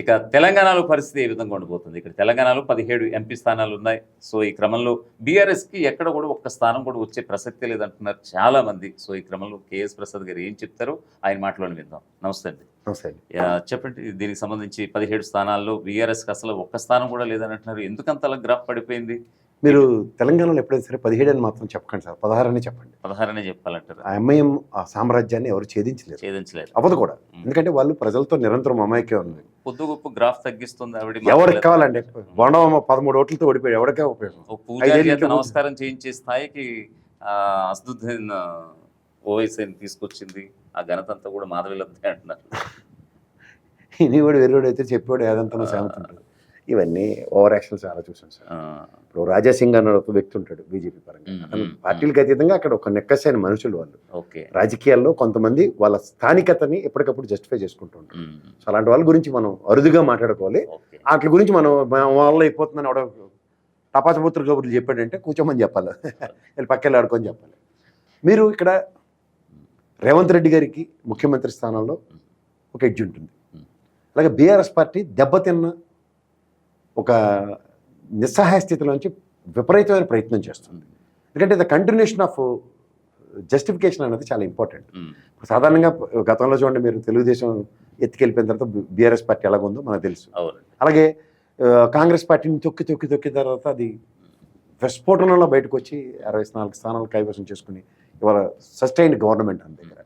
ఇక తెలంగాణలో పరిస్థితి ఏ విధంగా ఉండబోతుంది? ఇక్కడ తెలంగాణలో పదిహేడు ఎంపీ స్థానాలు ఉన్నాయి. సో ఈ క్రమంలో బీఆర్ఎస్కి ఎక్కడ కూడా ఒక్క స్థానం కూడా వచ్చే ప్రసక్తి లేదంటున్నారు చాలా మంది సో ఈ క్రమంలో కేఎస్ ప్రసాద్ గారు ఏం చెప్తారో ఆయన మాటలోని విందాం. నమస్తే అండి. చెప్పండి. దీనికి సంబంధించి పదిహేడు స్థానాల్లో బీఆర్ఎస్కి అసలు ఒక్క స్థానం కూడా లేదని అంటున్నారు ఎందుకంత అలా గ్రాఫ్ పడిపోయింది? మీరు తెలంగాణలో ఎప్పుడైనా సరే పదిహేడు అని మాత్రం చెప్పకండి సార్. పదహారు అని చెప్పండి. పదహారనే చెప్పాలంటారు. ఆ ఎంఐఎం ఆ సామ్రాజ్యాన్ని ఎవరు ఛేదించలేరు ఛేదించలేదు. అవ్వదు కూడా. ఎందుకంటే వాళ్ళు ప్రజలతో నిరంతరం అమాయకే ఉంది పొద్దు గొప్ప గ్రాఫ్ తగ్గిస్తుంది ఆవిడ ఎవరికి. కావాలండి? బొండమ్మ పదమూడు ఓట్లతో ఓడిపోయాడు. ఎవరికే ఉపయోగం? నమస్కారం చేయించే స్థాయికి అసదుద్దీన్ ఓవైసీని తీసుకొచ్చింది. ఆ ఘనత అంతా కూడా మాధవిలద్దే అంటున్నారు. ఇని కూడా అయితే చెప్పాడు ఏదంతా ఉంటుంది. ఇవన్నీ ఓవర్ యాక్షన్ చాలా చూసాం సార్. ఇప్పుడు రాజా సింగ్ అన్న ఒక వ్యక్తి ఉంటాడు బీజేపీ పరంగా. పార్టీలకు అతీతంగా అక్కడ ఒక నెక్కసైన మనుషులు వాళ్ళు. ఓకే. రాజకీయాల్లో కొంతమంది వాళ్ళ స్థానికతని ఎప్పటికప్పుడు జస్టిఫై చేసుకుంటూ ఉంటారు. సో అలాంటి వాళ్ళ గురించి మనం అరుదుగా మాట్లాడుకోవాలి. వాటి గురించి మనం వల్ల అయిపోతుందని అవడం టపాచపుత్ర కబుర్లు చెప్పాడంటే కూర్చోమని చెప్పాలి. వీళ్ళు పక్కెళ్ళి ఆడుకొని చెప్పాలి. మీరు ఇక్కడ రేవంత్ రెడ్డి గారికి ముఖ్యమంత్రి స్థానంలో ఒక ఎడ్జ్ ఉంటుంది. అలాగే బీఆర్ఎస్ పార్టీ దెబ్బతిన్న ఒక నిస్సహాయ స్థితిలోంచి విపరీతమైన ప్రయత్నం చేస్తుంది. ఎందుకంటే ద కంటిన్యూషన్ ఆఫ్ జస్టిఫికేషన్ అనేది చాలా ఇంపార్టెంట్. సాధారణంగా గతంలో చూడండి మీరు తెలుగుదేశం ఎత్తుకెళ్ళిపోయిన తర్వాత బీఆర్ఎస్ పార్టీ ఎలాగుందో మనకు తెలుసు. అలాగే కాంగ్రెస్ పార్టీని తొక్కి తొక్కి తొక్కిన తర్వాత అది విస్ఫోటనంలో బయటకు వచ్చి అరవై నాలుగు స్థానాలు కైవసం చేసుకుని ఇవాళ సస్టైన్డ్ గవర్నమెంట్ అంత దగ్గర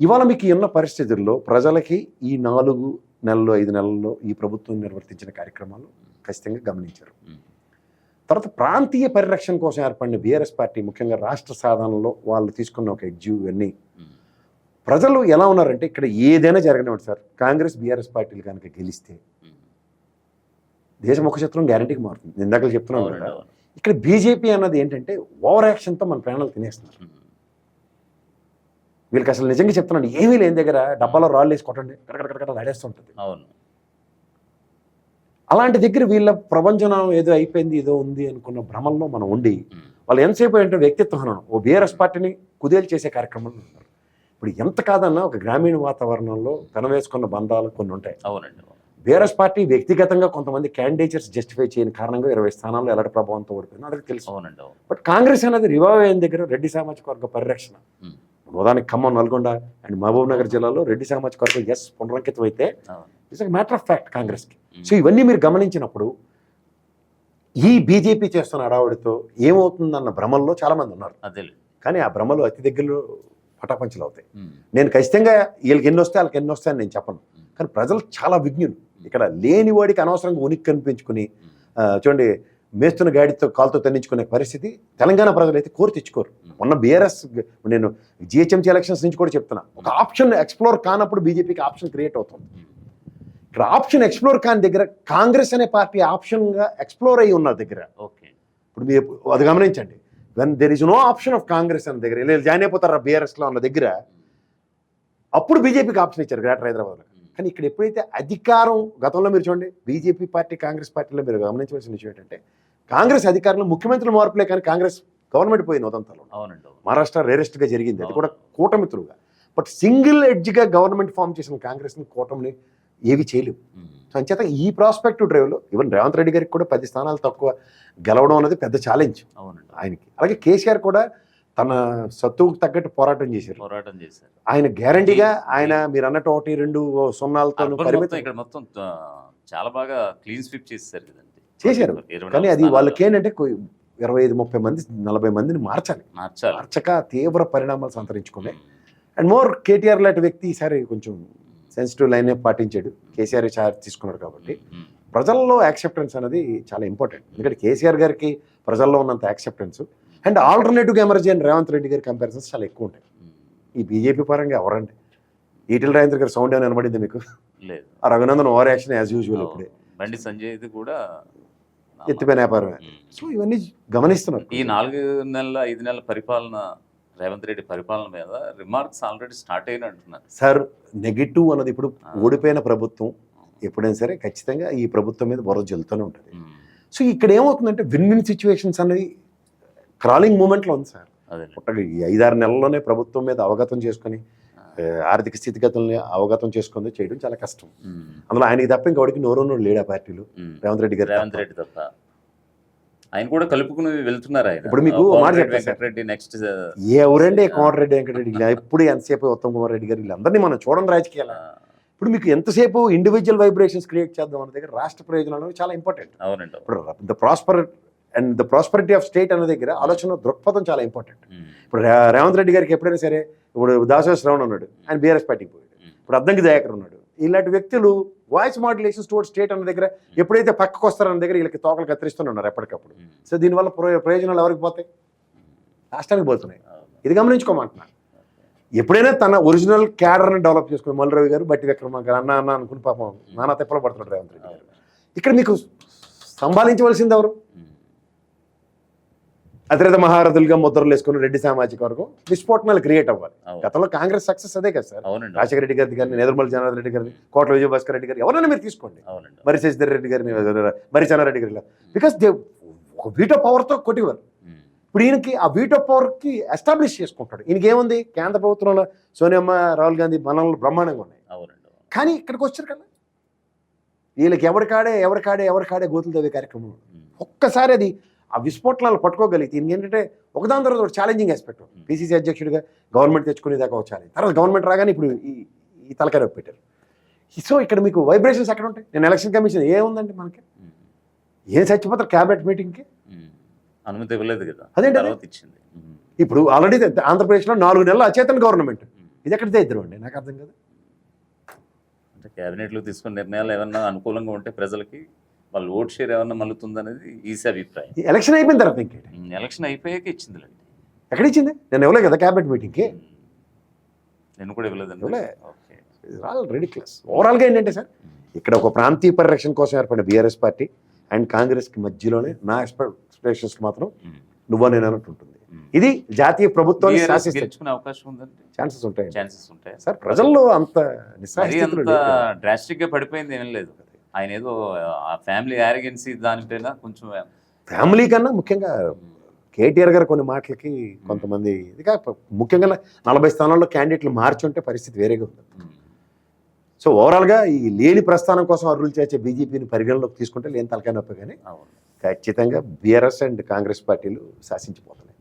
ఇవాళ మీకు ఉన్న పరిస్థితుల్లో ప్రజలకి ఈ నాలుగు నెలలు ఐదు నెలల్లో ఈ ప్రభుత్వం నిర్వర్తించిన కార్యక్రమాలు ఖచ్చితంగా గమనించారు తర్వాత ప్రాంతీయ పరిరక్షణ కోసం ఏర్పడిన బీఆర్ఎస్ పార్టీ ముఖ్యంగా రాష్ట్ర సాధనలో వాళ్ళు తీసుకున్న ఒక ఎడ్జు ఇవన్నీ ప్రజలు ఎలా ఉన్నారంటే ఇక్కడ ఏదైనా జరగనివ్వండి సార్ కాంగ్రెస్ బీఆర్ఎస్ పార్టీలు కనుక గెలిస్తే దేశ ముఖచిత్రం గ్యారంటీకి మారుతుంది నేను ఇందాక చెప్తున్నాను కదా. ఇక్కడ బీజేపీ అన్నది ఏంటంటే ఓవర్ యాక్షన్తో మన ప్రాణాలు తినేస్తున్నారు వీళ్ళకి అసలు నిజంగా చెప్తున్నాను ఏమీ లేని దగ్గర డబ్బాలో రాళ్ళు వేసి కొట్టండి కడకడ ఆడేస్తుంటుంది అవును అలాంటి దగ్గర వీళ్ళ ప్రపంచం ఏదో అయిపోయింది ఏదో ఉంది అనుకున్న భ్రమంలో మనం ఉండి వాళ్ళు ఎంతసేపు ఏంటంటే వ్యక్తిత్వ హననం ఓ బీఆర్ఎస్ పార్టీని కుదేలు చేసే కార్యక్రమంలో ఉన్నారు. ఇప్పుడు ఎంత కాదన్నా ఒక గ్రామీణ వాతావరణంలో పెనవేసుకున్న బంధాలు కొన్ని ఉంటాయి. అవునండి. అవును. బీఆర్ఎస్ పార్టీ వ్యక్తిగతంగా కొంతమంది క్యాండిడేట్స్ జస్టిఫై చేయని కారణంగా ఇరవై స్థానాల్లో ఎలాంటి ప్రభావంతో ఓడిపోయింది అందరికీ తెలుసు. అవునండి అవును. బట్ కాంగ్రెస్ అనేది రివైవ్ అయిన దగ్గర రెడ్డి సామాజిక వర్గ పరిరక్షణ. ఉదాహరణకి ఖమ్మం నల్గొండ అండ్ మహబూబ్ నగర్ జిల్లాలో రెడ్డి సామాజిక వర్గం ఎస్ పునరంకితం అయితే ఇట్స్ మ్యాటర్ ఆఫ్ ఫ్యాక్ట్ కాంగ్రెస్కి. సో ఇవన్నీ మీరు గమనించినప్పుడు ఈ బీజేపీ చేస్తున్న అడావుడితో ఏమవుతుందన్న భ్రమల్లో చాలామంది ఉన్నారు. కానీ ఆ భ్రమలు అతి దగ్గరలో పటాపంచలు అవుతాయి. నేను ఖచ్చితంగా వీళ్ళకి ఎన్ని వస్తే వాళ్ళకి ఎన్ని వస్తాయని నేను చెప్పను. కానీ ప్రజలు చాలా విజ్ఞులు. ఇక్కడ లేని వాడికి అనవసరంగా ఉనికి కనిపించుకుని చూడండి మేస్తున్న గాడితో కాలుతో తన్నించుకునే పరిస్థితి తెలంగాణ ప్రజలు అయితే కోరి తెచ్చుకోరు. మొన్న బీఆర్ఎస్ నేను జిహెచ్ఎంసీ ఎలక్షన్స్ నుంచి కూడా చెప్తున్నా. ఒక ఆప్షన్ ఎక్స్ప్లోర్ కానప్పుడు బీజేపీకి ఆప్షన్ క్రియేట్ అవుతుంది. ఇక్కడ ఆప్షన్ ఎక్స్ప్లోర్ కాని దగ్గర కాంగ్రెస్ అనే పార్టీ ఆప్షన్గా ఎక్స్ప్లోర్ అయ్యి ఉన్న దగ్గర. ఓకే. ఇప్పుడు మీరు అది గమనించండి. When there is no option of Congress అన్న దగ్గర ఇలా జాయిన్ అయిపోతారా బీఆర్ఎస్లో ఉన్న దగ్గర అప్పుడు బీజేపీకి ఆప్షన్ ఇచ్చారు గ్రేటర్ హైదరాబాద్లో. కానీ ఇక్కడ ఎప్పుడైతే అధికారం గతంలో మీరు చూడండి బీజేపీ పార్టీ కాంగ్రెస్ పార్టీలో మీరు గమనించవలసిన విషయం ఏంటంటే కాంగ్రెస్ అధికారంలో ముఖ్యమంత్రుల మార్పులే కానీ కాంగ్రెస్ గవర్నమెంట్ పోయిన ఉదంతాలు అవునండి అవును. మహారాష్ట్ర రేరెస్ట్గా జరిగింది. అది కూడా కూటమిత్రులుగా. బట్ సింగిల్ ఎడ్జ్గా గవర్నమెంట్ ఫామ్ చేసిన కాంగ్రెస్ని కూటమిని ఏవి చేయలేవు. సో అంచేత ఈ ప్రాస్పెక్టివ్ డ్రైవ్లో ఈవెన్ రేవంత్ రెడ్డి గారికి కూడా పది స్థానాలు తక్కువ గెలవడం అనేది పెద్ద ఛాలెంజ్ అవునండి. ఆయనకి. అలాగే కేసీఆర్ కూడా తన సత్తువుకు తగ్గట్టు పోరాటం చేశారు. పోరాటం చేశారు. ఆయన గ్యారంటీగా ఆయన మీరు అన్నట్టు ఒకటి రెండు సున్నాలతో పరిమితం ఇక్కడ మొత్తం చాలా బాగా క్లీన్ స్వీప్ చేశారు కదండి. చేశారు. కానీ అది వాళ్ళకి ఏంటంటే ఇరవై ఐదు ముప్పై మంది నలభై మందిని మార్చాలి. మార్చాలి. మార్చక తీవ్ర పరిణామాలు సంతరించుకునే. ఉమ్, అండ్ మోర్ కేటీఆర్ లాంటి వ్యక్తి ఈసారి కొంచెం సెన్సిటివ్ లైన్ పాటించాడు. కేసీఆర్ చార్జ్ తీసుకున్నారు కాబట్టి. ప్రజల్లో యాక్సెప్టెన్స్ అనేది చాలా ఇంపార్టెంట్ ఎందుకంటే కేసీఆర్ గారికి ప్రజల్లో ఉన్నంత acceptance and alternative emerge and Revanth Reddy గారి కంపారిజన్స్ చాలా ఎక్కువ ఉంటాయి. ఈ బీజేపీ పరంగా ఎవరండి? ఈటెల రాజేంద్ర గారి సౌండ్ ఏమైనా వినబడింది మీకు? లేదు. ఆ Raghunandan over action as usual ఇప్పుడే. బండి సంజయ్ కూడా ఎత్తిపోయిన వ్యాపారమే. సో ఇవన్నీ గమనిస్తున్నారు. ఈ నాలుగు నెలల ఐదు నెలల పరిపాలన రేవంత్ రెడ్డి పరిపాలన మీద రిమార్క్స్ ఆల్రెడీ స్టార్ట్ అయిన అంటున్నారు సార్ నెగిటివ్ అన్నది ఇప్పుడు. ఓడిపోయిన ప్రభుత్వం ఎప్పుడైనా సరే ఖచ్చితంగా ఈ ప్రభుత్వం మీద బురద జల్లుతూనే ఉంటుంది. సో ఇక్కడ ఏమవుతుందంటే విన్ విన్ సిచ్యువేషన్స్ అనేది క్రాలింగ్ మూమెంట్లో ఉంది సార్. పుట్టగా ఈ ఐదారు నెలల్లోనే ప్రభుత్వం మీద అవగతం చేసుకొని ఆర్థిక స్థితిగతుల్ని అవగతం చేసుకుంది చేయడం చాలా కష్టం. అందులో ఆయనకి తప్ప ఇంకొకటికి నోరు లేడు ఆ పార్టీలు. రేవంత్ రెడ్డి గారు రేవంత్ రెడ్డి తప్ప. ఆయన కూడా కలుపుకుని వెళ్తున్నారు ఆయన. ఇప్పుడు మీకు. వెంకటరెడ్డి నెక్స్ట్ ఎవరండి కోమటిరెడ్డి వెంకటరెడ్డి? ఎప్పుడు ఎంతసేపు ఉత్తమ్ కుమార్ రెడ్డి గారు వీళ్ళందరినీ మనం చూడండి రాజకీయాలు? ఇప్పుడు మీకు ఎంతసేపు ఇండివిజువల్ వైబ్రేషన్స్ క్రియేట్ చేద్దాం అన్న దగ్గర రాష్ట్ర ప్రయోజనాలు చాలా ఇంపార్టెంట్ అవునండి. ఇప్పుడు the prosper and the prosperity of state అనే దగ్గర ఆలోచన దృక్పథం చాలా ఇంపార్టెంట్ ఇప్పుడు రేవంత్ రెడ్డి గారికి ఎప్పుడైనా సరే ఇప్పుడు దాసోస్ శ్రవణ్ ఉన్నాడు. ఆయన బీఆర్ఎస్ పార్టీకి పోయాడు. ఇప్పుడు అద్దంకి దయాకర్ ఉన్నాడు. ఇలాంటి వ్యక్తులు వాయిస్ మాడ్యులేషన్స్ టువర్డ్ స్టేట్ అన్న దగ్గర ఎప్పుడైతే పక్కకు వస్తారన్న దగ్గర వీళ్ళకి తోకలు కత్తిరిస్తున్నారు ఎప్పటికప్పుడు. సో దీనివల్ల ప్రయో- ప్రయోజనాలు ఎవరికి పోతాయి? రాష్ట్రానికి పోతున్నాయి. ఇది గమనించుకోమంటున్నా. ఎప్పుడైనా తన ఒరిజినల్ క్యాడర్ని డెవలప్ చేసుకుని మల్లిరవి గారు బట్టి విక్రమార్క అన్న అన్న అనుకుని పాపం నానా తిప్పలు పడుతున్నాడు రేవంత్ రెడ్డి గారు. ఇక్కడ మీకు సంపాదించవలసింది ఎవరు? అతిరేత మహారథులుగా ముద్రలు వేసుకుని రెడ్డి సామాజిక వర్గం విస్ఫోటనాలు క్రియేట్ అవ్వాలి. గతంలో కాంగ్రెస్ సక్సెస్ అదే కదా సార్. రాజశేఖర రెడ్డి గారి గారిని నేదురుమల్లి జనార్దన్ రెడ్డి గారిని కోట్ల విజయభాస్కర్ రెడ్డి గారు ఎవరైనా మీరు తీసుకోండి. మరి శశిధర్ రెడ్డి గారిని మరి చెన్నారెడ్డి గారిని బికాస్ దే ఒక వీటో పవర్తో కొట్టివారు ఇప్పుడు ఈయనకి ఆ వీటో పవర్కి ఎస్టాబ్లిష్ చేసుకుంటాడు. ఈయనకి ఏముంది? కేంద్ర ప్రభుత్వంలో సోనియమ్మ రాహుల్ గాంధీ మనల్ని బ్రహ్మాండంగా ఉన్నాయి. కానీ ఇక్కడికి వచ్చారు కదా. వీళ్ళకి ఎవరి కాడే ఎవరి కాడే ఎవరి కాడే గోతులు తవ్వే కార్యక్రమం? ఒక్కసారి అది ఆ విస్ఫోటనాలు పట్టుకోగలిగితే ఏంటంటే ఒకదాని తర్వాత ఒక ఛాలెంజింగ్ ఆస్పెక్ట్ పిసిసి అధ్యక్షుడిగా గవర్నమెంట్ తెచ్చుకునేదాకా ఒక ఛాలెంజ్ తర్వాత గవర్నమెంట్ రాగానే ఇప్పుడు ఈ ఈ తలకాయ నొప్పి పెట్టారు. సో ఇక్కడ మీకు వైబ్రేషన్స్ ఎక్కడ ఉంటాయి? నేను ఎలక్షన్ కమిషన్ ఏముందండి మనకి? ఉమ్, ఏం చచ్చిపోతారు క్యాబినెట్ మీటింగ్కి ఉమ్. అనుమతి ఇవ్వలేదు కదా. అదేంటి ఇచ్చింది. ఉమ్, ఇప్పుడు ఆల్రెడీ ఆంధ్రప్రదేశ్లో నాలుగు నెలలు అచేతన గవర్నమెంట్. ఇది ఎక్కడ తెద్దరు అండి నాకు అర్థం కదా. అంటే క్యాబినెట్లో తీసుకున్న నిర్ణయాలు ఏమన్నా అనుకూలంగా ఉంటే ప్రజలకి వాళ్ళ ఓట్ షేర్ ఏమన్నా మల్లుతుందనేది ఈసీ అభిప్రాయం. ఎలక్షన్ అయిపోయిన తర్వాత ఇంకేంటి? ఉమ్, ఎలక్షన్ అయిపోయాక ఇచ్చిందిలేండి. ఎక్కడ ఇచ్చింది నేను ఇవ్వలేదు కదా క్యాబినెట్ మీటింగ్కి. నేను కూడా ఇవ్వలేదండి. ఇవ్వలే. ఆల్ ఓవరాల్గా ఏంటంటే సార్ ఇక్కడ ఒక ప్రాంతీయ పరిరక్షణ కోసం ఏర్పడిన బీఆర్ఎస్ పార్టీ అండ్ కాంగ్రెస్కి మధ్యలోనే నా ఎక్స్పెక్టేషన్స్ మాత్రం నువ్వో నేను అన్నట్టు ఉంటుంది. ఇది జాతీయ ప్రభుత్వాన్ని గెలుచుకునే అవకాశం ఉందండి? ఛాన్సెస్ ఉంటాయి ఛాన్సెస్ ఉంటాయి? సార్ ప్రజల్లో అంత మరీ నిస్సాహితులు అంత డ్రాస్టిక్గా పడిపోయింది ఏం లేదు. ఆయన ఏదో ఆ ఫ్యామిలీ యారగెన్సీ దానిపైన కొంచెం ఫ్యామిలీ కన్నా ముఖ్యంగా కేటీఆర్ గారు కొన్ని మాటలకి కొంతమంది ఇది కాక ముఖ్యంగా నలభై స్థానాల్లో క్యాండిడేట్లు మార్చుంటే పరిస్థితి వేరేగా ఉంది ఉమ్, సో ఓవరాల్గా ఈ లేని ప్రస్థానం కోసం అర్రులు చేసే బీజేపీని పరిగణలోకి తీసుకుంటే లేని తలకాయ నొప్పి కానీ ఖచ్చితంగా బీఆర్ఎస్ అండ్ కాంగ్రెస్ పార్టీలు శాసించిపోతున్నాయి.